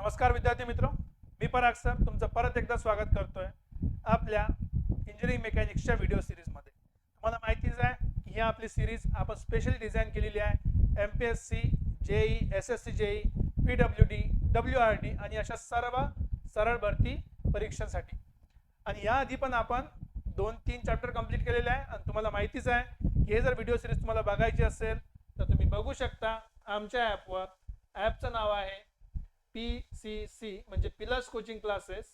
नमस्कार विद्यार्थी मित्र मी पराग सर तुमचं परत एकदा स्वागत करतोय आपल्या इंजिनिअरिंग मेकॅनिक्सच्या व्हिडिओ सिरीजमध्ये तुम्हाला माहितीच आहे की ही आपली सिरीज आपण स्पेशली डिझाईन केलेली आहे M P S C JE S S C JE P W D W R D आणि अशा सर्व सरळ भरती परीक्षांसाठी. आणि याआधी पण आपण दोन तीन चॅप्टर कंप्लीट केलेले आहे आणि तुम्हाला माहितीच आहे की हे जर व्हिडिओ सिरीज तुम्हाला बघायची असेल तर तुम्ही बघू शकता आमच्या ॲपवर ॲपचं नाव आहे पी सी सी म्हणजे पिलर्स कोचिंग क्लासेस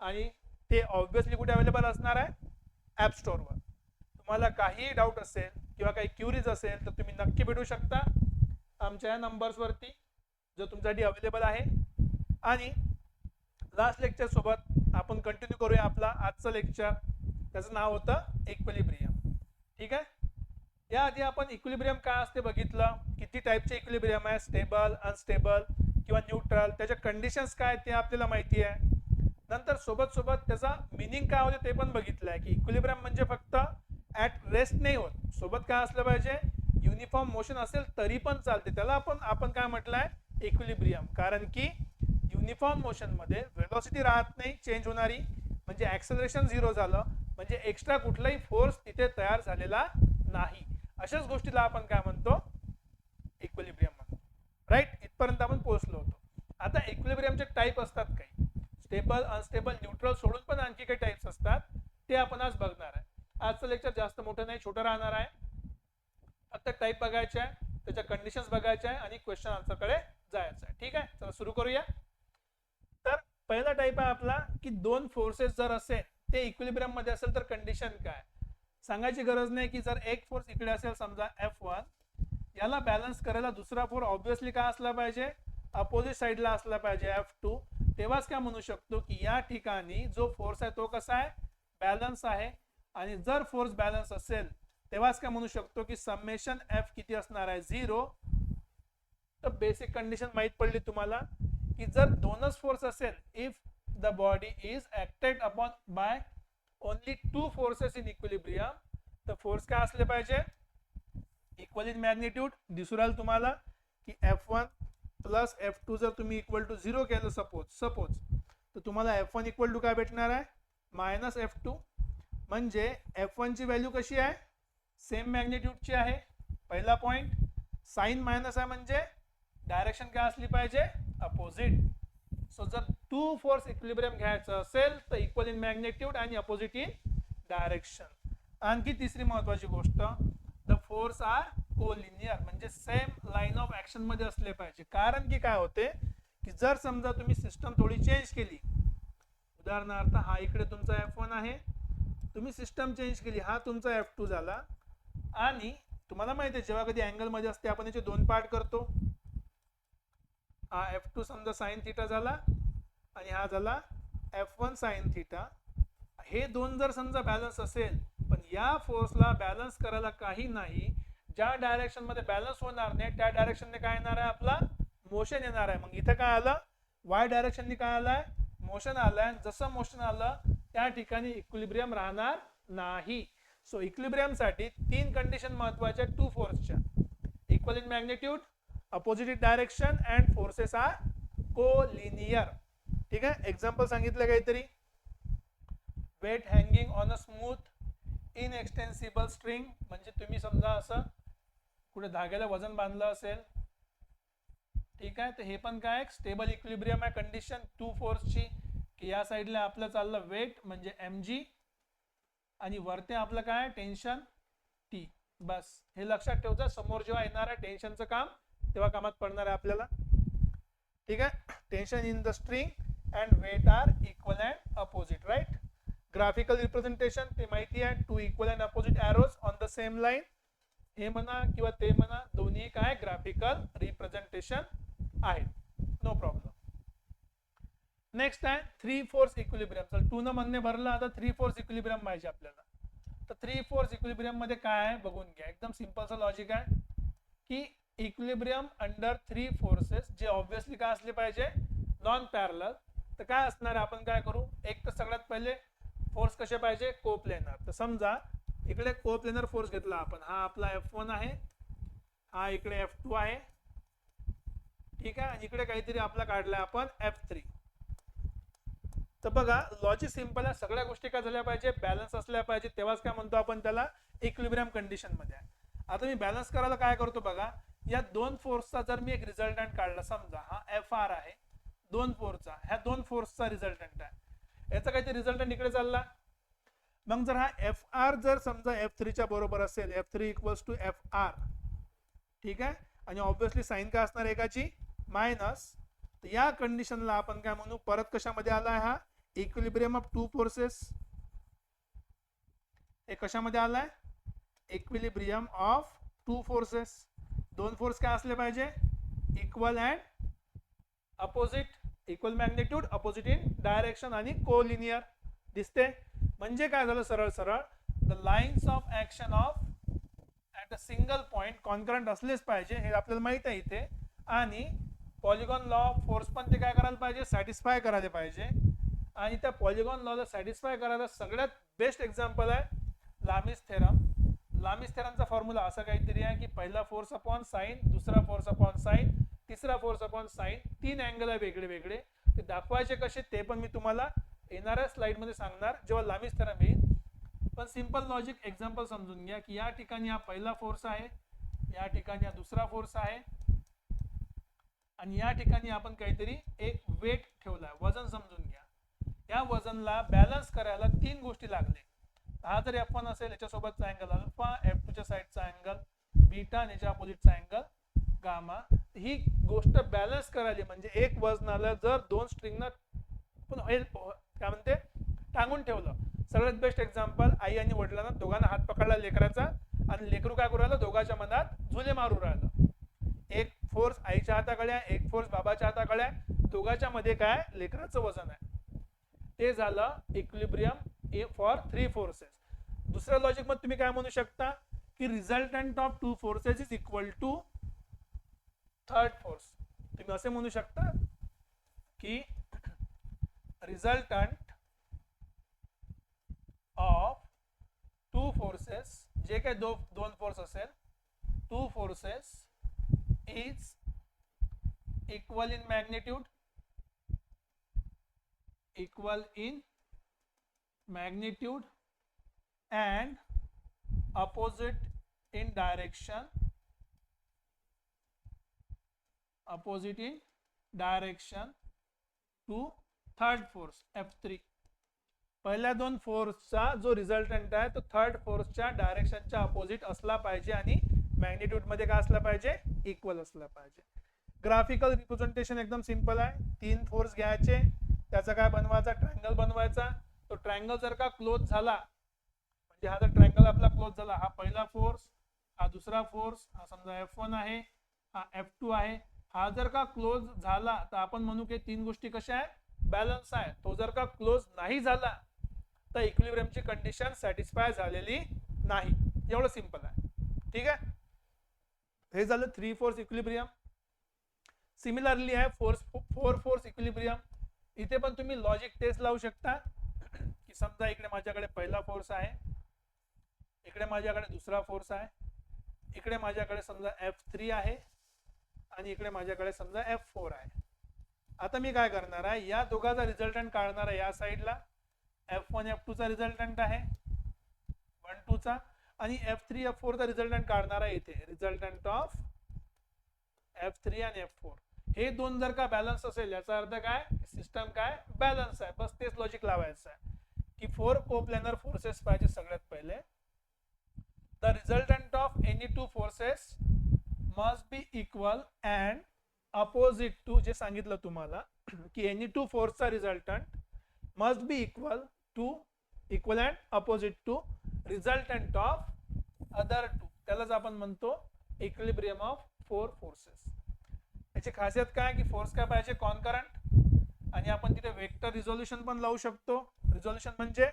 आणि ते ऑब्विसली कुठे अवेलेबल असणार आहे? ॲप स्टोअरवर तुम्हाला काहीही डाऊट असेल किंवा काही क्युरीज असेल तर तुम्ही नक्की भेटू शकता आमच्या या नंबर्सवरती जो तुमच्यासाठी अवेलेबल आहे. आणि लास्ट लेक्चर सोबत आपण कंटिन्यू करूया आपला आजचं लेक्चर त्याचं नाव होतं इक्विलिब्रियम ठीक आहे? याआधी आपण इक्विलिब्रियम काय असते बघितलं? किती टाईपचे इक्विलिब्रियम आहे? स्टेबल अनस्टेबल किंवा न्यूट्रल त्याच्या कंडिशन्स काय ते आपल्याला माहिती आहे. नंतर सोबत सोबत त्याचा मिनिंग काय होते ते पण बघितलं आहे की इक्विलिब्रियम म्हणजे फक्त ॲट रेस्ट नाही होत. सोबत काय असलं पाहिजे? युनिफॉर्म मोशन असेल तरी पण चालते. त्याला आपण आपण काय म्हटलं आहे इक्विलिब्रियम कारण की युनिफॉर्म मोशनमध्ये वेलॉसिटी राहत नाही चेंज होणारी. म्हणजे ॲक्सलरेशन झिरो झालं. म्हणजे एक्स्ट्रा कुठलाही फोर्स तिथे तयार झालेला नाही. अशाच गोष्टीला आपण काय म्हणतो इक्विलिब्रियम म्हणतो राईट इथपर्यंत आपण पोहोचलो होतो इक्विलिब्रियमचे टाईप असतात काही. स्टेबल अनस्टेबल न्यूट्रल सोडून पण आणखी काही टाईप्स असतात. ते आपण आज बघणार आहे. आजचं लेक्चर जास्त मोठं नाही छोटं राहणार आहे. फक्त टाईप बघायचे आहे त्याच्या कंडिशन्स बघायच्या आहे आणि क्वेश्चन आन्सरकडे जायचं आहे. ठीक आहे? चला सुरू करूया. तर पहिला टाईप आहे आपला की दोन फोर्सेस जर असेल ते इक्विलिब्रियममध्ये असेल तर कंडिशन काय? सांगायची गरज नाही की जर एक फोर्स इकडे असेल समजा एफ वन याला बॅलन्स करायला दुसरा फोर्स ऑब्विसली काय असला पाहिजे? अपोजिट साईडला असला पाहिजे एफ टू तेव्हाच काय म्हणू शकतो की या ठिकाणी जो फोर्स आहे तो कसा आहे? बॅलन्स आहे. आणि जर फोर्स बॅलन्स असेल तेव्हाच काय म्हणू शकतो की समेशन एफ किती असणार आहे? झिरो तर बेसिक कंडिशन माहीत पडली तुम्हाला की जर दोनच फोर्स असेल if the body is acted upon by only two forces in equilibrium तर फोर्स काय असले पाहिजे? इक्वल इन मॅग्निट्यूड दिसू राहील तुम्हाला की F one plus F two जर तुम्ही इक्वल टू झिरो केलं सपोज सपोज तर तुम्हाला एफ वन इक्वल टू काय भेटणार आहे? मायनस एफ टू म्हणजे एफ वनची व्हॅल्यू कशी आहे? सेम मॅग्नेट्यूडची आहे. पहिला पॉईंट साईन मायनस आहे म्हणजे डायरेक्शन काय असली पाहिजे? अपोजिट सो जर टू फोर्स इक्विलिब्रियम घ्यायचं असेल तर इक्वल इन मॅग्नेट्यूड आणि अपोजिट इन डायरेक्शन आणखी तिसरी महत्वाची गोष्ट द फोर्स आर कोलिनियर म्हणजे सेम लाईन ऑफ ऍक्शनमध्ये असले पाहिजे. कारण की काय होते की जर समजा तुम्ही सिस्टम थोडी चेंज केली उदाहरणार्थ हा इकडे तुमचा एफ वन आहे तुम्ही सिस्टम चेंज केली हा तुमचा एफ टू झाला आणि तुम्हाला माहिती आहे जेव्हा कधी अँगलमध्ये असते आपण याचे दोन पार्ट करतो. हा एफ टू समजा साईन थिटा झाला आणि हा झाला एफ वन साईन थिटा हे दोन जर समजा बॅलन्स असेल पण या फोर्सला बॅलन्स करायला काही नाही ज्या डायरेक्शनमध्ये बॅलन्स होणार नाही त्या डायरेक्शनने काय येणार आहे आपला? मोशन येणार आहे. मग इथं काय आलं? वाय डायरेक्शनने काय आलाय? मोशन आलाय. जसं मोशन आलं त्या ठिकाणी इक्विलिब्रियम राहणार नाही. सो इक्विलिब्रियमसाठी तीन कंडिशन महत्त्वाच्या टू फोर्सच्या equal in magnitude opposite direction and forces are collinear ठीक आहे? एक्झाम्पल सांगितलं काहीतरी? Weight hanging on a smooth inextensible string म्हणजे तुम्ही समजा असं कुठे धाग्याला वजन बांधलं असेल. ठीक आहे? तर हे पण काय? स्टेबल इक्विलिब्रियम आहे कंडिशन टू फोर्सची की या साईडला आपलं चाललं वेट म्हणजे एम जी आणि वरते आपलं काय? टेन्शन टी बस. हे लक्षात ठेवतं समोर जेव्हा येणार आहे टेन्शनचं काम तेव्हा कामात पडणार आहे आपल्याला. ठीक आहे? Tension in the string and weight are equal and opposite right graphical representation ते माहिती आहे. Two equal and opposite arrows on the same line हे म्हणा किंवा ते म्हणा दोन्ही काय? ग्राफिकल रिप्रेझेंटेशन आहेत. नो प्रॉब्लेम नेक्स्ट आहे थ्री फोर्स इक्विलिब्रियम चल टू न म्हणणे भरलं आता थ्री फोर्स इक्विलिब्रियम पाहिजे आपल्याला. तर थ्री फोर्स इक्विलिब्रियममध्ये काय आहे? बघून घ्या. एकदम सिम्पलचं लॉजिक आहे की इक्विलिब्रियम अंडर थ्री फोर्सेस जे ऑब्विसली काय असले पाहिजे? नॉन पॅरल तर काय असणार आपण काय करू? एक तर सगळ्यात पहिले फोर्स कसे पाहिजे? कोप्लेनर तर समजा इकडे कोप्लेनर फोर्स घेतला आपण. हा आपला एफ वन आहे. हा इकडे एफ टू आहे. ठीक आहे? आणि इकडे काहीतरी आपला काढलाय आपण एफ थ्री तर बघा लॉजिक सिंपल आहे. सगळ्या गोष्टी काय झाल्या पाहिजे? बॅलन्स असल्या पाहिजे. तेव्हाच काय म्हणतो आपण त्याला? इक्विब्रियम कंडिशनमध्ये. आहे आता मी बॅलन्स करायला काय करतो बघा? या दोन फोर्सचा जर मी एक रिझल्टंट काढला समजा हा एफ आर आहे दोन फोर्सचा ह्या दोन फोर्सचा रिझल्टंट आहे. याचा काहीतरी रिझल्टंट इकडे चालला. मग जर हा एफ आर जर समजा एफ थ्रीच्या बरोबर असेल F three equals to F R ठीक आहे? आणि ऑब्व्हियसली साईन काय असणार एकाची? मायनस तर या कंडिशनला आपण काय म्हणू? परत कशामध्ये आला आहे हा? इक्विलिब्रियम ऑफ टू फोर्सेस हे कशामध्ये आलाय इक्विलिब्रियम ऑफ टू फोर्सेस दोन फोर्स काय असले पाहिजे? Equal and opposite equal magnitude opposite in direction आणि कोलिनियर दिसते. म्हणजे काय झालं सरळ सरळ? The lines of action of at a single point concurrent असलेच पाहिजे हे आपल्याला माहीत आहे इथे. आणि पॉलिगॉन लॉ ऑफ फोर्स पण ते काय करायला पाहिजे? सॅटिस्फाय करायला पाहिजे. आणि त्या पॉलिगॉन लॉला सॅटिस्फाय करायला सगळ्यात बेस्ट एक्झाम्पल आहे लामिस थेरम लामिस थेरमचा फॉर्म्युला असा काहीतरी आहे की पहिला फोर्स अपॉन साईन दुसरा फोर्स अपॉन साईन तिसरा फोर्स अपॉन साईन तीन अँगल आहे वेगळे वेगळे ते दाखवायचे कसे? ते पण मी तुम्हाला येणाऱ्या स्लाइडमध्ये सांगणार जेव्हा लांबी थेरम येईल पण सिंपल लॉजिक एक्झाम्पल समजून घ्या की या ठिकाणी हा पहिला फोर्स आहे या ठिकाणी हा दुसरा फोर्स आहे आणि या ठिकाणी आपण काहीतरी एक वेट ठेवला वजन समजून घ्या. या वजनला बॅलन्स करायला तीन गोष्टी लागले. हा जर एफ वन असेल याच्यासोबतचा अँगल अल्फा एफ टूच्या साईडचा अँगल बीटा आणि याच्या अपोजिटचा अँगल गामा ही गोष्ट बॅलन्स करायली म्हणजे एक वजनाला जर दोन स्ट्रिंगना पण काय म्हणते? टांगून ठेवलं. सगळ्यात बेस्ट एक्झाम्पल आई आणि वडिलांना दोघांना हात पकडला लेकराचा आणि लेकरू काय करू राहिलं? दोघांच्या मनात झुले मारू राहिलं. एक फोर्स आईच्या हाताकडे आहे एक फोर्स बाबाच्या हाताकडे आहे. दोघांच्या मध्ये काय? लेकराचं वजन आहे. ते झालं इक्विलिब्रियम फॉर थ्री फोर्सेस दुसऱ्या लॉजिकमध्ये तुम्ही काय म्हणू शकता? की resultant of two forces is equal to third force तुम्ही असे म्हणू शकता की रिझल्टंट ऑफ टू फोर्सेस जे काही दो दोन फोर्स असेल two forces is equal in magnitude equal in magnitude and opposite in direction opposite in direction third force F F3 पहिल्या दोन फोर्सचा जो रिझल्टंट आहे तो थर्ड फोर्सच्या डायरेक्शनच्या अपोजिट असला पाहिजे आणि मॅग्नेट्यूडमध्ये काय असला पाहिजे? इक्वल असला पाहिजे. ग्राफिकल रिप्रेझेंटेशन एकदम सिंपल आहे. तीन फोर्स घ्यायचे. त्याचा काय बनवायचा? ट्रँगल बनवायचा. तो ट्रँगल जर का क्लोज झाला म्हणजे हा जर ट्रँगल आपला क्लोज झाला हा पहिला फोर्स हा दुसरा फोर्स हा समजा एफ वन आहे हा एफ टू आहे. हा जर का क्लोज झाला तर आपण म्हणू की तीन गोष्टी कशा आहेत? बॅलन्स आहे. तो जर का क्लोज नाही झाला तर इक्विलिब्रियमची कंडिशन सॅटिस्फाय झालेली नाही. एवढं सिंपल आहे. ठीक आहे? हे झालं थ्री फोर्स इक्विलिब्रियम सिमिलरली आहे फोर्स फोर फोर्स इक्विलिब्रियम इथे पण तुम्ही लॉजिक टेस्ट लावू शकता. की समजा इकडे माझ्याकडे पहिला फोर्स आहे इकडे माझ्याकडे दुसरा फोर्स आहे इकडे माझ्याकडे समजा एफ थ्री आहे आणि इकडे माझ्याकडे समजा एफ फोर आहे. आता मी काय करणार आहे? या दोघांचा रिझल्टंट काढणार आहे या साईडला एफ वन एफ टूचा रिझल्टंट आहे. वन टूचा आणि एफ थ्री एफ फोरचा रिझल्टंट काढणार आहे इथे. रिझल्टंट ऑफ एफ थ्री आणि एफ फोर हे दोन जर का बॅलन्स असेल याचा अर्थ काय? सिस्टम काय? बॅलन्स आहे. बस तेच लॉजिक लावायचं आहे. की फोर कोप्लॅनर फोर्सेस पाहिजे सगळ्यात पहिले. The resultant of any two forces must be equal and opposite to जे सांगितलं तुम्हाला की any two फोर्सचा resultant must be equal to equal and opposite to resultant of other two त्यालाच आपण म्हणतो इक्विलिब्रियम ऑफ फोर फोर्सेस याची खासियत काय की फोर्स काय पाहिजे? कॉन्करंट आणि आपण तिथे वेक्टर रिझोल्युशन पण लावू शकतो. रिझोल्युशन म्हणजे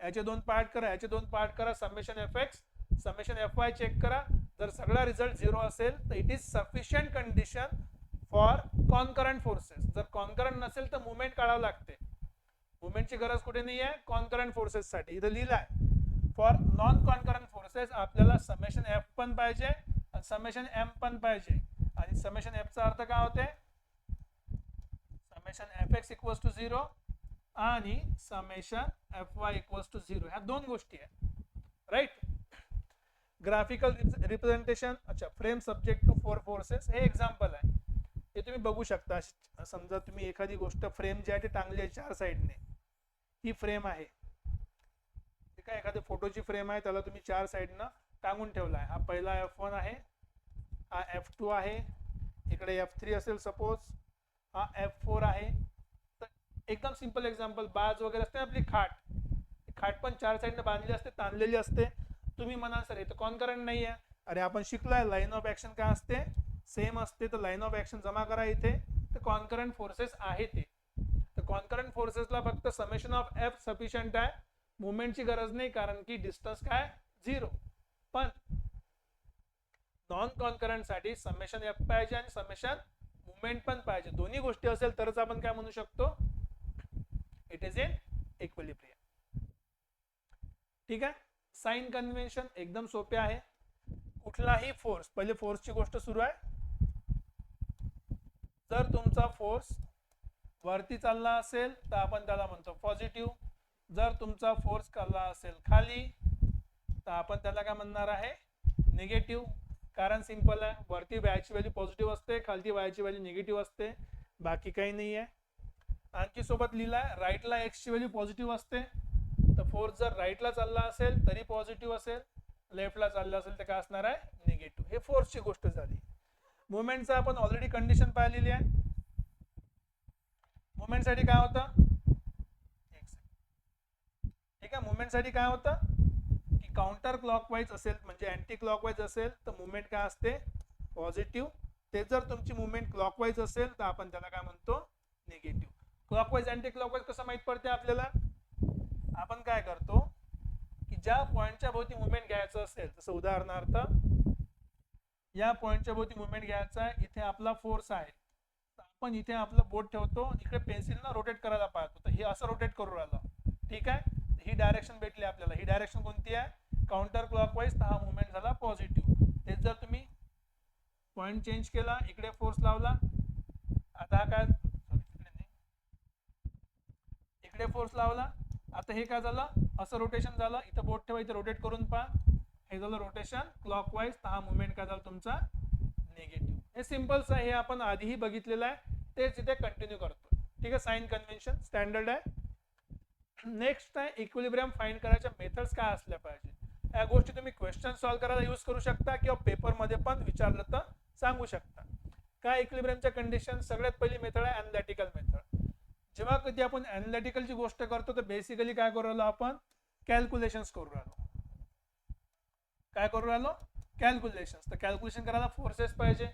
याचे दोन पार्ट करा याचे दोन पार्ट करा summation F X summation F Y check करा. जर सगळा रिझल्ट झिरो असेल तर it is sufficient condition for concurrent forces. जर कॉन्करंट नसेल तर मुवमेंट काढावं लागते. मुवमेंटची गरज कुठे नाही आहे कॉन्करंट फोर्सेस साठी इथं लिहिलं आहे फॉर नॉन कॉन्करंट फोर्सेस आपल्याला समेशन एफ पण पाहिजे आणि समेशन एम पण पाहिजे. आणि समेशन एफचा अर्थ काय होते summation F X equals to zero आणि summation F Y equals to zero ह्या दोन गोष्टी आहेत. राईट ग्राफिकल रिप्रेझेंटेशन अच्छा frame subject to four forces हे एक्झाम्पल आहे. हे तुम्ही बघू शकता. समजा तुम्ही एखादी गोष्ट फ्रेम जी आहे ती टांगली आहे चार साईडने ही फ्रेम आहे. ठीक आहे एखादी फोटोची फ्रेम आहे त्याला तुम्ही चार साईडनं टांगून ठेवला आहे. हा पहिला एफ वन आहे. हा एफ टू आहे. इकडे एफ थ्री असेल सपोज हा एफ फोर आहे. तर एकदम सिंपल एक्झाम्पल बाज वगैरे असते ना आपली खाट. खाट पण चार साईडनं बांधली असते ताणलेली असते. तुम्ही म्हणाल सर इथं कॉन्करंट नाही आहे अरे आपण शिकलाय लाईन ऑफ ॲक्शन काय असते? सेम असते तर लाईन ऑफ ऍक्शन जमा करा इथे. तर कॉन्करंट फोर्सेस आहे ते. तर कॉन्करंट फोर्सेसला फक्त समेशन ऑफ एफ सफिशियंट आहे. मुवमेंटची गरज नाही कारण की डिस्टन्स काय? झिरो पण नॉन कॉन्करंटसाठी समेशन एफ पाहिजे आणि समेशन मुवमेंट पण पाहिजे. दोन्ही गोष्टी असेल तरच आपण काय म्हणू शकतो? इट इज इन इक्विलिब्रियम ठीक आहे? साइन कन्व्हेन्शन एकदम सोपे आहे. कुठलाही फोर्स पहिले फोर्सची गोष्ट सुरू आहे. जर तुमचा फोर्स वरती चालला असेल तर आपण त्याला म्हणतो पॉझिटिव्ह जर तुमचा फोर्स चालला असेल खाली तर आपण त्याला काय म्हणणार आहे? निगेटिव्ह कारण सिंपल आहे. वरती व्हायची व्हॅल्यू पॉझिटिव्ह असते खालती व्हायची व्हॅल्यू निगेटिव्ह असते. बाकी काही नाही आहे आणखी सोबत लिहिलाय राईटला एक्सची व्हॅल्यू पॉझिटिव्ह असते. तर फोर्स जर राईटला चालला असेल तरी पॉझिटिव्ह असेल. लेफ्टला चालला असेल तर काय असणार आहे? निगेटिव्ह हे फोर्सची गोष्ट झाली. मुवमेंटचं आपण ऑलरेडी कंडिशन पाहिलेली आहे. मुवमेंटसाठी काय होतं? ठीक आहे? मुवमेंटसाठी काय होतं? की काउंटर क्लॉकवाईज असेल म्हणजे अँटी क्लॉकवाईज असेल तर मुवमेंट काय असते? पॉझिटिव्ह ते जर तुमची मुवमेंट क्लॉकवाईज असेल तर आपण त्याला काय म्हणतो? निगेटिव्ह क्लॉकवाईज अँटी क्लॉकवाईज कसं माहीत पडते आपल्याला? आपण काय करतो? की ज्या पॉईंटच्या भोवती मुवमेंट घ्यायचं असेल जसं उदाहरणार्थ या पॉइंटच्या भोवती मुवमेंट घ्यायचा आहे. इथे आपला फोर्स आहे. आपण इथे आपलं बोट ठेवतो इकडे पेन्सिलनं रोटेट करायला पाहतो. तर हे असं रोटेट करू राहिलं. ठीक आहे? ही डायरेक्शन भेटली आपल्याला. ही डायरेक्शन कोणती आहे? काउंटर क्लॉकवाईज वाईज हा मुवमेंट झाला पॉझिटिव्ह तेच जर तुम्ही पॉइंट चेंज केला इकडे फोर्स लावला. आता हा काय इकडे नाही. इकडे फोर्स लावला. आता हे काय झालं? असं रोटेशन झालं. इथं बोट ठेवा इथं रोटेट करून पहा. हे झालं रोटेशन क्लॉकवाईज तर हा मुवमेंट काय झाला तुमचा? निगेटिव्ह हे सिम्पल्स आहे हे आपण आधीही बघितलेलं आहे. तेच इथे कंटिन्यू करतो. ठीक आहे साइन कन्व्हेन्शन स्टँडर्ड आहे. नेक्स्ट आहे इक्विलिब्रियम फाईंड करायच्या मेथड्स काय असल्या पाहिजे. या गोष्टी तुम्ही क्वेश्चन सॉल्व्ह करायला यूज करू शकता किंवा पेपरमध्ये पण विचारलं तर सांगू शकता. काय इक्विलिब्रियमच्या कंडिशन सगळ्यात पहिली मेथड आहे अनलॅटिकल मेथड जेव्हा कधी आपण अनलॅटिकलची गोष्ट करतो तर बेसिकली काय करू राहिलो आपण? कॅल्क्युलेशन्स करू राहिलो. काय करू राहिलो? कॅल्क्युलेशन तर कॅल्क्युलेशन करायला फोर्सेस पाहिजे.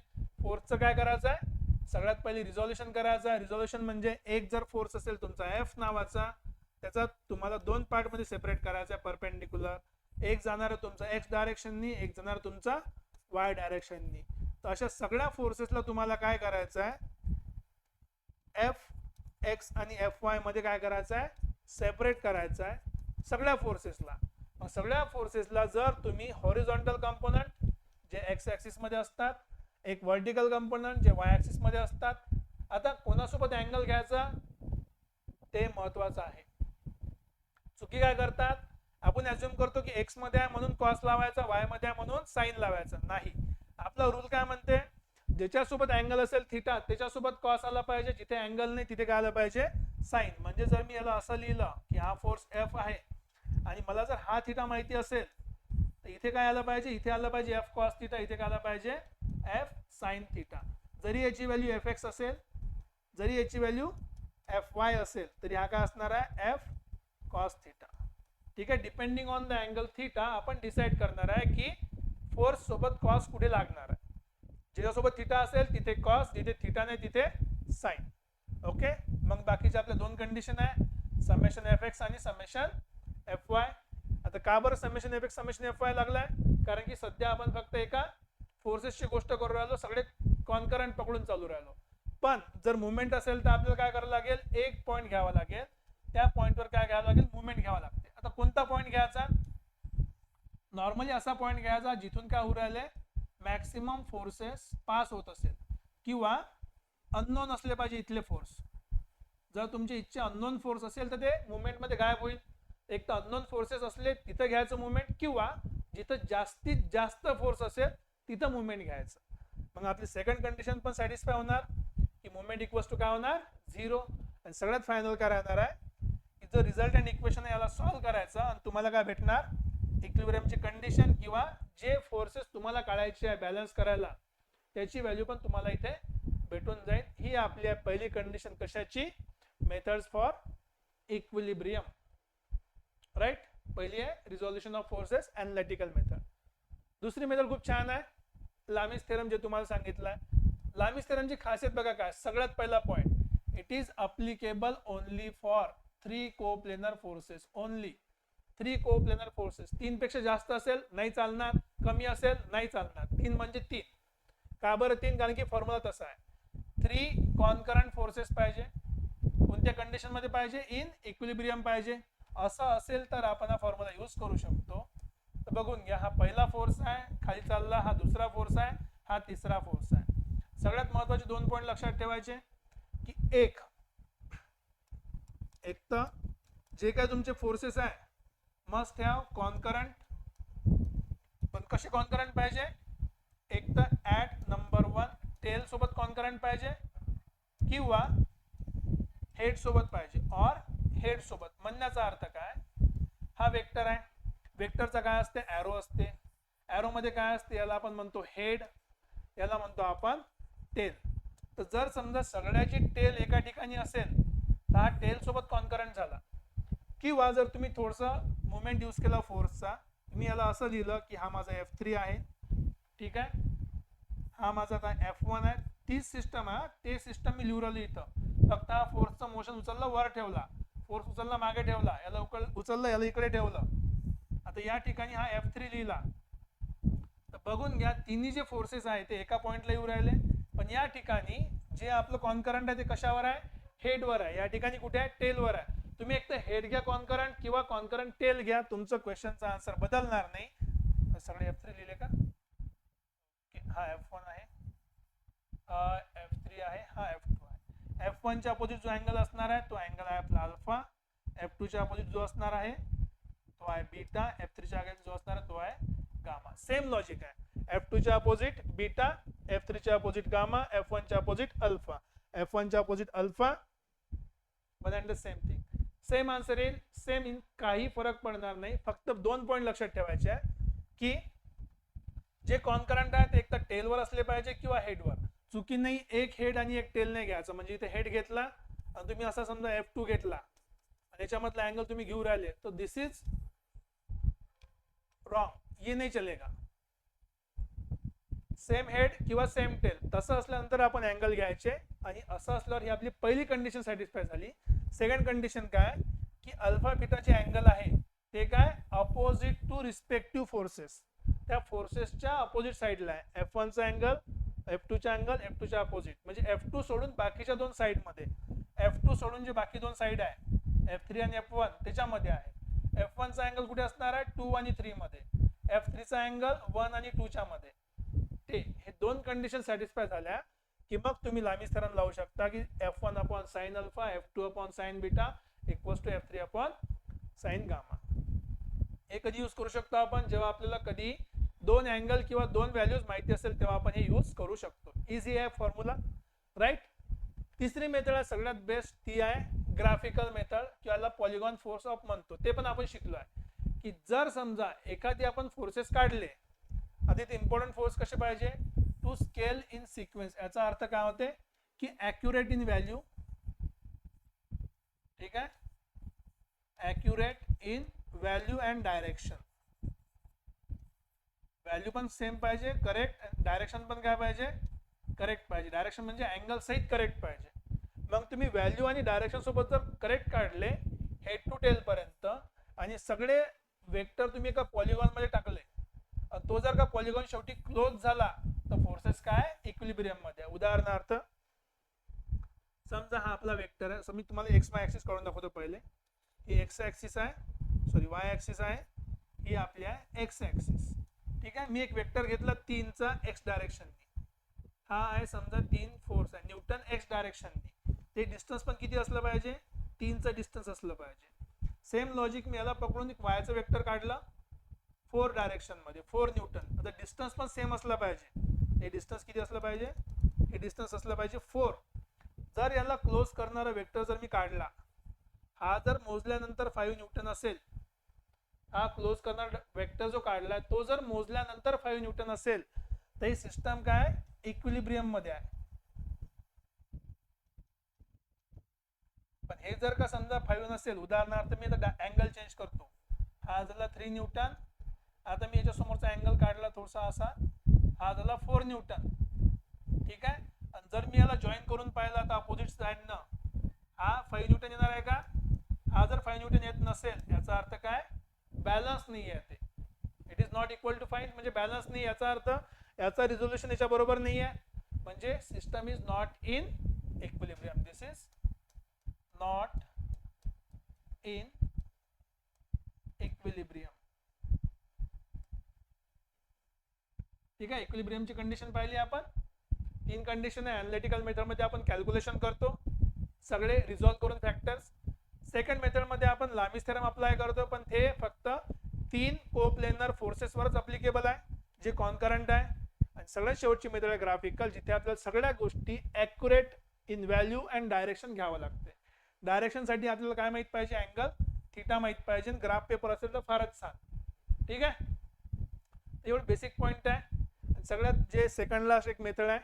फोर्सचं काय करायचं आहे? सगळ्यात पहिले रिझॉल्युशन करायचं आहे. रिझॉल्युशन म्हणजे एक जर फोर्स असेल तुमचा एफ नावाचा त्याचा तुम्हाला दोन पार्टमध्ये सेपरेट करायचा आहे परपेंडिक्युलर एक जाणार तुमचा एक्स डायरेक्शननी एक जाणार तुमचा वाय डायरेक्शननी तर अशा सगळ्या फोर्सेसला तुम्हाला काय करायचं आहे? एफ एक्स आणि एफ वायमध्ये काय करायचं आहे? सेपरेट करायचं आहे सगळ्या फोर्सेसला मग सगळ्या फोर्सेसला जर तुम्ही हॉरिझॉन्टल कंपोनंट जे एक्स ऍक्सिसमध्ये असतात एक व्हर्टिकल कंपोनंट जे वाय ऍक्सिसमध्ये असतात आता कोणासोबत अँगल घ्यायचा? ते महत्वाचं आहे. चुकी काय करतात? आपण अज्युम करतो की एक्समध्ये आहे म्हणून कॉस लावायचा वायमध्ये आहे म्हणून साईन लावायचा. नाही. आपला रूल काय म्हणते? ज्याच्यासोबत अँगल असेल थिटा त्याच्यासोबत कॉस आला पाहिजे. जिथे अँगल नाही तिथे काय आलं पाहिजे? साईन म्हणजे जर मी याला असं लिहिलं की हा फोर्स एफ आहे आणि मला जर हा थिटा माहिती असेल तर इथे काय आलं पाहिजे? इथे आलं पाहिजे एफ कॉस थिटा इथे काय आलं पाहिजे? एफ साईन थिटा जरी याची व्हॅल्यू एफ एक्स असेल जरी याची व्हॅल्यू एफ वाय असेल तरी हा काय असणार आहे? एफ कॉस थिटा ठीक आहे? Depending on the angle theta आपण डिसाईड करणार आहे की फोर्स सोबत कॉस कुठे लागणार आहे? ज्याच्यासोबत थिटा असेल तिथे कॉस जिथे थिटा नाही तिथे साईन ओके मग बाकीचे आपल्या दोन कंडिशन आहे. समेशन एफ एक्स आणि समेशन एफ वाय आता का बरं summation F X summation F Y लागलाय? कारण की सध्या आपण फक्त एका फोर्सेसची गोष्ट करू राहिलो सगळे कॉन्करंट पकडून चालू राहिलो. पण जर मुवमेंट असेल तर आपल्याला काय करावं लागेल? एक पॉईंट घ्यावा लागेल. त्या पॉईंटवर काय घ्यावं लागेल? मुवमेंट घ्यावा लागते. आता कोणता पॉईंट घ्यायचा? नॉर्मली असा पॉईंट घ्यायचा जिथून काय होऊ राहिले? मॅक्सिमम फोर्सेस पास होत असेल. किंवा अननोन असले पाहिजे इथले फोर्स जर तुमची इच्छा अननोन फोर्स असेल तर ते मुवमेंटमध्ये मध्ये गायब होईल. एक तर अननोन फोर्सेस असले तिथं घ्यायचं मुवमेंट किंवा जिथं जास्तीत जास्त फोर्स असेल तिथं मुवमेंट घ्यायचं. मग आपली सेकंड कंडिशन पण सॅटिस्फाय होणार की मुवमेंट इक्वल्स टू काय होणार? झिरो आणि सगळ्यात फायनल काय राहणार आहे? की जो रिझल्ट अँड इक्वेशन याला सॉल्व्ह करायचं आणि तुम्हाला काय भेटणार? इक्विब्रियमची कंडिशन किंवा जे फोर्सेस तुम्हाला काढायचे आहे बॅलन्स करायला त्याची व्हॅल्यू पण तुम्हाला इथे भेटून जाईल. ही आपली पहिली कंडिशन कशाची? मेथड्स फॉर इक्विलिब्रियम राईट पहिली आहे resolution of forces analytical method दुसरी मेथड खूप छान आहे लामिस थेरम जे तुम्हाला सांगितलंय लामिस थेरमची खासियत बघा काय? सगळ्यात पहिला point it is applicable only for three coplanar forces only three coplanar forces तीनपेक्षा जास्त असेल नाही चालणार. कमी असेल नाही चालणार. तीन म्हणजे तीन. का बरं तीन? कारण की फॉर्म्युला तसा आहे. थ्री कॉन्करंट फोर्सेस पाहिजे. कोणत्या कंडिशनमध्ये पाहिजे? इन इक्विलिब्रियम पाहिजे. असं असेल तर आपण हा फॉर्म्युला यूज करू शकतो. तर बघून घ्या हा पहिला फोर्स आहे खाली चालला हा दुसरा फोर्स आहे हा तिसरा फोर्स आहे. सगळ्यात महत्त्वाचे दोन पॉईंट लक्षात ठेवायचे की एक एक तर जे काय तुमचे फोर्सेस आहे मस्ट हॅव कॉन्करंट पण कसे कॉन्करंट पाहिजे? एक तर ऍट नंबर वन टेल सोबत कॉन्करंट पाहिजे किंवा हेड सोबत पाहिजे और हेड सोबत म्हणण्याचा अर्थ काय? हा वेक्टर आहे. वेक्टरचा काय असते? ॲरो असते. ॲरोमध्ये काय असते? याला आपण म्हणतो हेड याला म्हणतो आपण टेल तर जर समजा सगळ्याची टेल एका ठिकाणी असेल तर हा टेल सोबत कॉन्करंट झाला. किंवा जर तुम्ही थोडंसं मुवमेंट यूज केला फोर्सचा मी याला असं लिहिलं की हा माझा एफ थ्री आहे. ठीक आहे? हा माझा आता एफ वन आहे. तीच सिस्टम आहे ते सिस्टम मी लिहू राहिलो इथं. फक्त हा फोर्सचा मोशन उचलला वर ठेवला. फोर्स उचलला मागे ठेवला याला उकल उचललं याला इकडे ठेवलं. आता या ठिकाणी हा एफ थ्री लिहिला. तर बघून घ्या तिन्ही जे फोर्सेस आहे ते एका पॉईंटला येऊ राहिले. पण या ठिकाणी जे आपलं कॉन्करंट आहे ते कशावर आहे? हेडवर आहे. या ठिकाणी कुठे आहे? टेलवर आहे. तुम्ही एक तर हेड घ्या कॉन्करंट किंवा कॉन्करंट टेल घ्या. तुमचं क्वेश्चनचा आन्सर बदलणार नाही. सगळे एफ थ्री लिहिले का? हा एफ वन आहे. एफ थ्री आहे. एफ वनच्या अपोजिट जो अँगल असणार आहे तो अँगल आहे आपला अल्फा एफ टूच्या अपोजिट जो असणार आहे तो आहे बीटा एफ थ्रीच्या अपोजिट जो असणार आहे तो आहे गामा सेम लॉजिक आहे. एफ टूच्या अपोजिट बीटा एफ थ्रीच्या अपोजिट गामा एफ वनच्या अपोजिट अल्फा एफ वनच्या opposite alpha one and the same thing same answer येईल. सेम इन काही फरक पडणार नाही. फक्त दोन पॉईंट लक्षात ठेवायचे आहे की जे कॉन्करंट आहेत एक तर टेलवर असले पाहिजे किंवा हेडवर चुकी नाही एक हेड आणि एक टेल नाही घ्यायचं. म्हणजे इथे हेड घेतला आणि तुम्ही असा समजा एफ टू घेतला. आणि याच्यामधला अँगल तुम्ही घेऊ राहिले. तर दिस इज रॉंग ये नाही चलेगा. सेम हेड किंवा सेम टेल तसं असल्यानंतर आपण अँगल घ्यायचे. आणि असं असल्यावर ही आपली पहिली कंडिशन सॅटिस्फाय झाली. सेकंड कंडिशन काय? की अल्फा बीटाचे अँगल आहे. ते काय? अपोजिट टू रिस्पेक्टिव्ह फोर्सेस त्या फोर्सेसच्या अपोजिट साईडला आहे. एफ वनचा अँगल एफ टूचा अँगल एफ टूच्या अपोजिट म्हणजे एफ टू सोडून बाकीच्या दोन साईडमध्ये एफ टू सोडून जे बाकी दोन साईड आहे एफ थ्री आणि एफ वन त्याच्यामध्ये आहे. एफ वनचा अँगल कुठे असणार आहे? टू आणि थ्रीमध्ये एफ थ्रीचा अँगल वन आणि टूच्या मध्ये. ते हे दोन कंडिशन सॅटिस्फाय झाल्या की मग तुम्ही लांबी स्थरण लावू शकता की F one upon sine alpha F two upon sine beta equals to F three upon sine gamma हे कधी यूज करू शकतो आपण? जेव्हा आपल्याला कधी दोन अँगल किंवा दोन व्हॅल्यूज माहिती असेल तेव्हा आपण हे यूज करू शकतो. इझी आहे फॉर्म्युला राईट तिसरी मेथड आहे सगळ्यात बेस्ट ती आहे ग्राफिकल मेथड किंवा पॉलिगॉन फोर्स ऑफ म्हणतो. ते पण आपण शिकलो आहे. की जर समजा एखादी आपण फोर्सेस काढले आधी ते इम्पॉर्टंट फोर्स कसे पाहिजे? टू स्केल इन सिक्वेन्स याचा अर्थ काय होते? की ॲक्युरेट इन व्हॅल्यू ठीक आहे? Accurate in value and direction value पण सेम पाहिजे करेक्ट डायरेक्शन पण काय पाहिजे? करेक्ट पाहिजे. डायरेक्शन म्हणजे अँगल सहित करेक्ट पाहिजे. मग तुम्ही व्हॅल्यू आणि डायरेक्शन सोबत जर करेक्ट काढले हेड टू टेल पर्यंत आणि सगळे वेक्टर तुम्ही एका पॉलिगॉनमध्ये टाकले तो जर का पॉलिगॉन शेवटी क्लोज झाला तर फोर्सेस काय? इक्विलिब्रियममध्ये. आहे. उदाहरणार्थ समजा हा आपला वेक्टर आहे. मी तुम्हाला एक्स वाय ऍक्सिस काढून दाखवतो पहिले. ही एक्स ऍक्सिस आहे. सॉरी वाय ऍक्सिस आहे. ही आपली आहे एक्स ऍक्सिस ठीक आहे? मी एक वेक्टर घेतला तीनचा एक्स डायरेक्शननी हा आहे समजा तीन फोर्स आहे. न्यूटन एक्स डायरेक्शननी ते डिस्टन्स पण किती असलं पाहिजे? तीनचं डिस्टन्स असलं पाहिजे. सेम लॉजिक मी याला पकडून एक वायचं वेक्टर काढला. फोर डायरेक्शनमध्ये फोर न्यूटन. आता डिस्टन्स पण सेम असला पाहिजे. हे डिस्टन्स किती असलं पाहिजे? हे डिस्टन्स असलं पाहिजे फोर जर याला क्लोज करणारा वेक्टर जर मी काढला हा जर मोजल्यानंतर फाईव्ह न्यूटन असेल हा क्लोज करणार वेक्टर जो काढलाय तो जर मोजल्यानंतर फाईव्ह न्यूटन असेल तर ही सिस्टम काय इक्विलिब्रियममध्ये आहे. पण हे जर का समजा फाईव्ह नसेल उदाहरणार्थ मी आता अँगल चेंज करतो. हा झाला थ्री न्यूटन आता मी याच्या समोरचा अँगल काढला थोडासा असा. हा झाला फोर न्यूटन ठीक आहे? आणि जर मी याला जॉईन करून पाहिला तर अपोजिट साईडनं हा फाईव्ह न्यूटन येणार आहे का? हा जर फाईव्ह न्यूटन येत नसेल याचा अर्थ काय? बॅलन्स नाही आहे ते. It is not equal to fine म्हणजे बॅलन्स नाही याचा अर्थ याचा रिझोल्युशन याच्या बरोबर नाही आहे. म्हणजे system is not in equilibrium this is not in equilibrium ठीक आहे? इक्विलिब्रियमची कंडिशन पाहिली आपण. तीन कंडिशन आहे. अनालिटिकल मेथडमध्ये आपण कॅल्क्युलेशन करतो. सगळे रिझॉल्व करून फॅक्टर्स सेकंड मेथडमध्ये आपण लामिस थेरम अप्लाय करतो पण ते फक्त तीन कोप्लेनर फोर्सेसवरच अप्लिकेबल आहे जे कॉन्करंट आहे. आणि सगळ्यात शेवटची मेथड आहे ग्राफिकल जिथे आपल्याला सगळ्या गोष्टी accurate in value and direction घ्यावं लागते डायरेक्शनसाठी आपल्याला काय माहीत पाहिजे? अँगल थिटा माहीत पाहिजे. ग्राफ पेपर असेल तर फारच छान. ठीक आहे? एवढं बेसिक पॉईंट आहे. आणि सगळ्यात जे सेकंड लास्ट एक मेथड आहे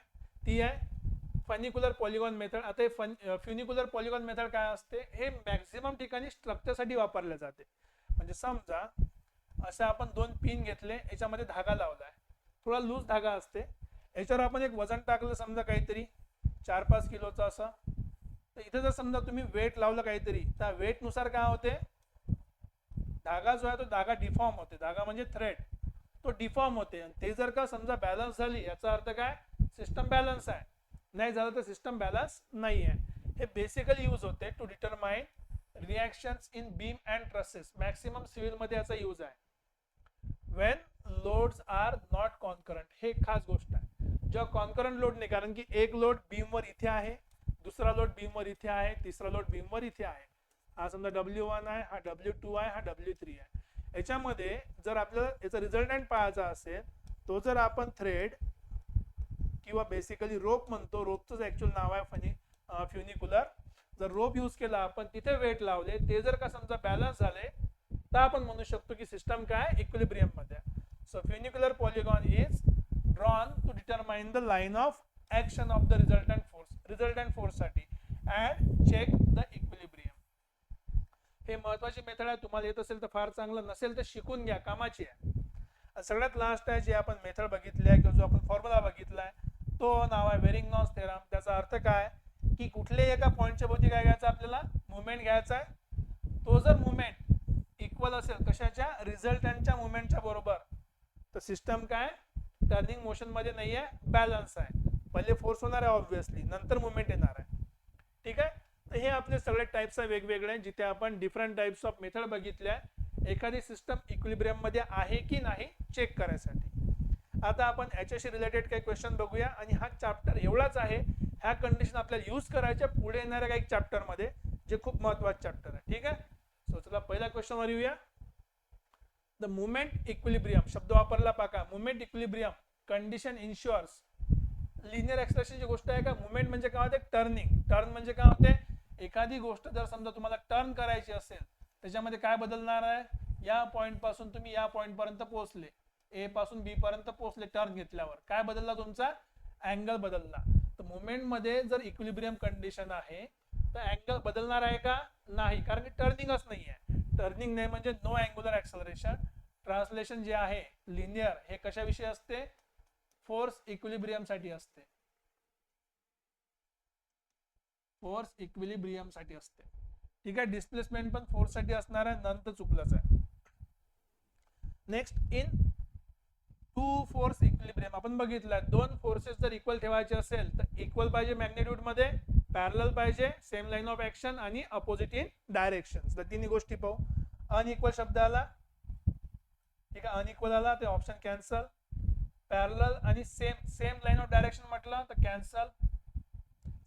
ती आहे फनिक्युलर पॉलिगॉन मेथड आता हे फन फ्युनिक्युलर पॉलिगॉन मेथड काय असते? हे मॅक्झिमम ठिकाणी स्ट्रक्चरसाठी वापरले जाते. म्हणजे समजा असे आपण दोन पिन घेतले याच्यामध्ये धागा लावलाय. थोडा लूज धागा असते. याच्यावर आपण एक वजन टाकलं समजा काहीतरी चार पाच किलोचं असं. तर इथे जर समजा तुम्ही वेट लावलं काहीतरी त्या वेटनुसार काय होते? धागा जो आहे तो धागा डिफॉर्म होते. धागा म्हणजे थ्रेड. तो डिफॉर्म होते. आणि ते जर का समजा बॅलन्स झाली याचा अर्थ काय? सिस्टम बॅलन्स आहे. नाही झालं तर सिस्टम बॅलन्स नाही आहे हे बेसिकली यूज होते to determine reactions in beam and trusses maximum सिव्हिलमध्ये याचा यूज आहे. When loads are not concurrent हे खास गोष्ट आहे. जेव्हा कॉन्करंट लोड नाही कारण की एक लोड बीमवर इथे आहे दुसरा लोड बीमवर इथे आहे तिसरा लोड बीमवर इथे आहे. हा समजा डब्ल्यू वन आहे हा डब्ल्यू टू आहे हा डब्ल्यू थ्री आहे. याच्यामध्ये जर आपल्याला याचा रिझल्टंट पाहायचा असेल तो जर आपण थ्रेड किंवा बेसिकली रोप म्हणतो. रोपचंच ऍक्च्युअल नाव आहे फनी फ्युनिक्युलर जर रोप यूज केला आपण तिथे वेट लावले ते जर का समजा बॅलन्स झाले तर आपण म्हणू शकतो की सिस्टम काय? इक्विलिब्रियममध्ये so funicular polygon is drawn to determine the line of action of the resultant force resultant फोर्ससाठी and check the equilibrium हे महत्वाची मेथड आहे. तुम्हाला येत असेल तर फार चांगलं नसेल तर शिकून घ्या. कामाची आहे. सगळ्यात लास्ट आहे जे आपण मेथड बघितली आहे किंवा जो आपण फॉर्म्युला बघितलाय तो नाव आहे वेरिंगनॉस थेरम त्याचा अर्थ काय? की कुठल्याही एका पॉईंटच्या भोवती काय घ्यायचं आपल्याला? मुवमेंट घ्यायचा आहे. तो जर मुवमेंट इक्वल असेल कशाच्या? रिझल्टंटच्या मुवमेंटच्या बरोबर. तर सिस्टम काय? टर्निंग मोशनमध्ये नाही आहे बॅलन्स आहे. पहिले फोर्स होणार आहे ऑब्व्हियसली नंतर मुवमेंट येणार आहे. ठीक आहे? तर हे आपले सगळे टाईप्स आहे वेगवेगळे जिथे आपण डिफरंट टाइप्स ऑफ मेथड बघितल्या. एखादी सिस्टम इक्विलिब्रियममध्ये आहे की नाही चेक करायसाठी. आता आपण याच्याशी रिलेटेड काही क्वेश्चन बघूया. आणि हा चॅप्टर एवढाच आहे ह्या कंडिशन आपल्याला यूज करायच्या पुढे येणाऱ्या काही चॅप्टरमध्ये जे खूप महत्त्वाचे चॅप्टर आहे. ठीक आहे? सो चला पहिल्या क्वेश्चन वर येऊया. द मुमेंट इक्विलिब्रियम शब्द वापरला पाका. Moment equilibrium condition ensures linear एक्सप्रेशनची गोष्ट आहे का? मुवमेंट म्हणजे काय होते? टर्निंग टर्न म्हणजे काय होते? एखादी गोष्ट जर समजा तुम्हाला टर्न करायची असेल त्याच्यामध्ये काय बदलणार आहे? या पॉईंटपासून तुम्ही या पॉईंट पर्यंत पोहोचले. ए पासून बी पर्यंत पोहोचले टर्न घेतल्यावर. काय बदलला तुमचा? अँगल बदलला. तर मुवमेंटमध्ये जर इक्विलिब्रियम कंडिशन आहे तर अँगल बदलणार आहे का? नाही कारण की टर्निंगच नाही आहे टर्निंग नाही म्हणजे नो अँग्युलर ऍक्सलरेशन ट्रान्सलेशन जे आहे लिनियर हे कशाविषयी असते? फोर्स इक्विलिब्रियमसाठी असते. फोर्स इक्विलिब्रियमसाठी असते. ठीक आहे डिस्प्लेसमेंट पण फोर्ससाठी असणार आहे नंतर चुकलंच आहे. Next in two force equilibrium आपण बघितलं दोन फोर्सेस जर इक्वल ठेवायचे असेल तर इक्वल पाहिजे मॅग्नेट्यूडमध्ये पॅरल पाहिजे सेम लाईन ऑफ ऍक्शन आणि अपोजिट इन डायरेक्शन तर तिन्ही गोष्टी पाहू. अनइक्वल शब्द आला ठीक आहे अनइक्वल आला ते ऑप्शन कॅन्सल पॅरल आणि same same line of direction म्हटलं तर कॅन्सल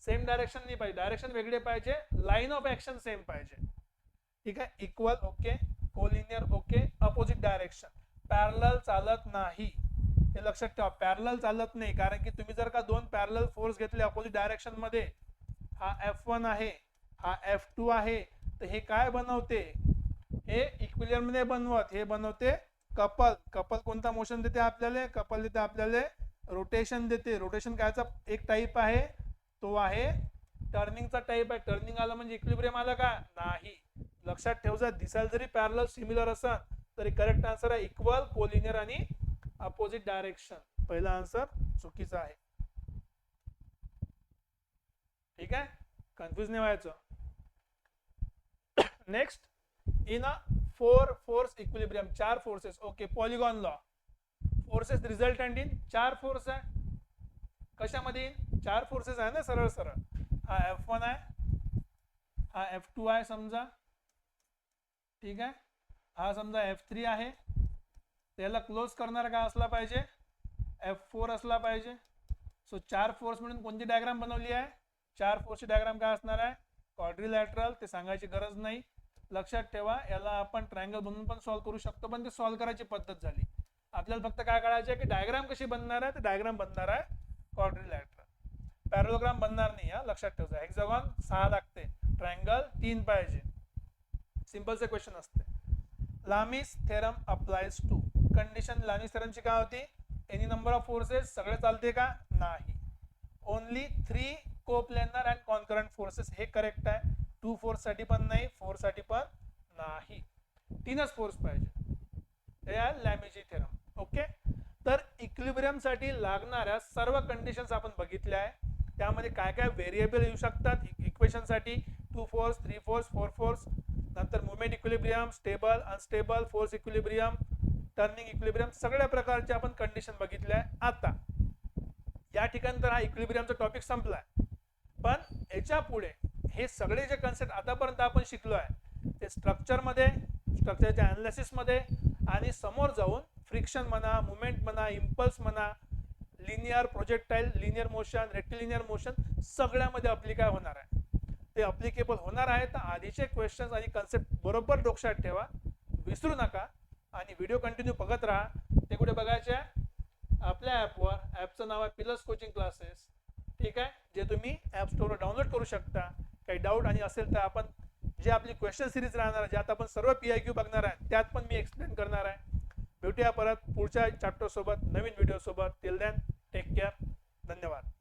सेम डायरेक्शन नाही पाहिजे. डायरेक्शन वेगळे पाहिजे लाईन ऑफ ऍक्शन सेम पाहिजे. ठीक आहे equal okay collinear okay opposite direction parallel चालत नाही. हे लक्षात ठेवा पॅरल चालत नाही. कारण की तुम्ही जर का दोन पॅरल फोर्स घेतले अपोजिट डायरेक्शनमध्ये हा एफ वन आहे हा एफ टू आहे तर हे काय बनवते? हे इक्विलियममध्ये बनवत हे बनवते कपल. कपल कोणता मोशन देते आपल्याला? कपल देते आपल्याला रोटेशन देते. रोटेशन कायचा? एक टाईप आहे. तो आहे टर्निंगचा टाईप आहे. टर्निंग आलं म्हणजे इक्विब्रियम आलं का? नाही. लक्षात ठेवजा दिसायला जरी पॅरल सिमिलर असं तरी करेक्ट आन्सर आहे इक्वल कोलिनियर आणि अपोजिट डायरेक्शन पहिला आन्सर चुकीचा आहे. ठीक आहे? कन्फ्युज नाही व्हायचं. Next in a four force equilibrium चार forces okay polygon law forces resultant in चार फोर्स आहे. कशामध्ये इन चार फोर्सेस आहे ना सरळ सरळ. हा एफ वन आहे. हा एफ टू आहे समजा. ठीक आहे? हा समजा एफ थ्री आहे. त्याला क्लोज करणारा काय असला पाहिजे? एफ फोर असला पाहिजे. सो चार फोर्स म्हणून कोणती डायग्राम बनवली आहे? चार फोर्सची डायग्राम काय असणार आहे? क्वाड्रिलॅटरल ते सांगायची गरज नाही. लक्षात ठेवा याला आपण ट्रायंगल बनवून पण सॉल्व्ह करू शकतो पण ते सॉल्व्ह करायची पद्धत झाली. आपल्याला फक्त काय करायचं आहे की डायग्राम कशी बनणार आहे? तर डायग्राम बनणार आहे क्वाड्रिलॅटरल पॅरोग्राम बनणार नाही हा. लक्षात ठेवायचं हेक्झागॉन सहा लागते. ट्रायंगल तीन पाहिजे. सिम्पलचे क्वेश्चन असते Lami's theorem applies to condition Lami's थेरमची काय होती? एनी नंबर ऑफ फोर्सेस सगळे चालते का? नाही. Only three coplanar and concurrent forces हे करेक्ट आहे. टू फोर्ससाठी पण नाही फोरसाठी पण नाही. तीनच फोर्स पाहिजे. हे आहे लॅमिजी थेरम ओके तर इक्विब्रियमसाठी लागणाऱ्या सर्व कंडिशन्स आपण बघितल्या आहे. त्यामध्ये काय काय व्हेरिएबल येऊ शकतात? इक्वेशनसाठी two force three force four force नंतर movement equilibrium stable unstable force equilibrium turning equilibrium सगळ्या प्रकारचे आपण कंडिशन बघितल्या आहे आता या ठिकाणी तर हा इक्विलिब्रियमचा टॉपिक संपलाय. पण याच्यापुढे हे सगळे जे कन्सेप्ट आतापर्यंत आपण शिकलो आहे ते स्ट्रक्चरमध्ये स्ट्रक्चरच्या अनालिसिसमध्ये आणि समोर जाऊन फ्रिक्शन म्हणा मुवमेंट म्हणा इम्पल्स म्हणा linear projectile linear motion rectilinear motion सगळ्यामध्ये अप्लिकाय होणार आहे? ते अप्लिकेबल होणार आहे. तर आधीचे क्वेश्चन्स आणि कन्सेप्ट बरोबर डोक्षात ठेवा. विसरू नका. आणि व्हिडिओ कंटिन्यू बघत राहा. ते कुठे बघायचे? आपल्या ॲपवर ॲपचं नाव आहे पिलर्स कोचिंग क्लासेस ठीक आहे? जे तुम्ही ॲप स्टोरवर डाउनलोड करू शकता. काही डाऊट आणि असेल तर आपण जे आपली क्वेश्चन सिरीज राहणार आहे ज्यात आपण सर्व पी आय क्यू बघणार आहे त्यात पण मी एक्सप्लेन करणार आहे. भेटूया परत पुढच्या चॅप्टर सोबत नवीन व्हिडिओ सोबत. टिल दॅन टेक केअर धन्यवाद.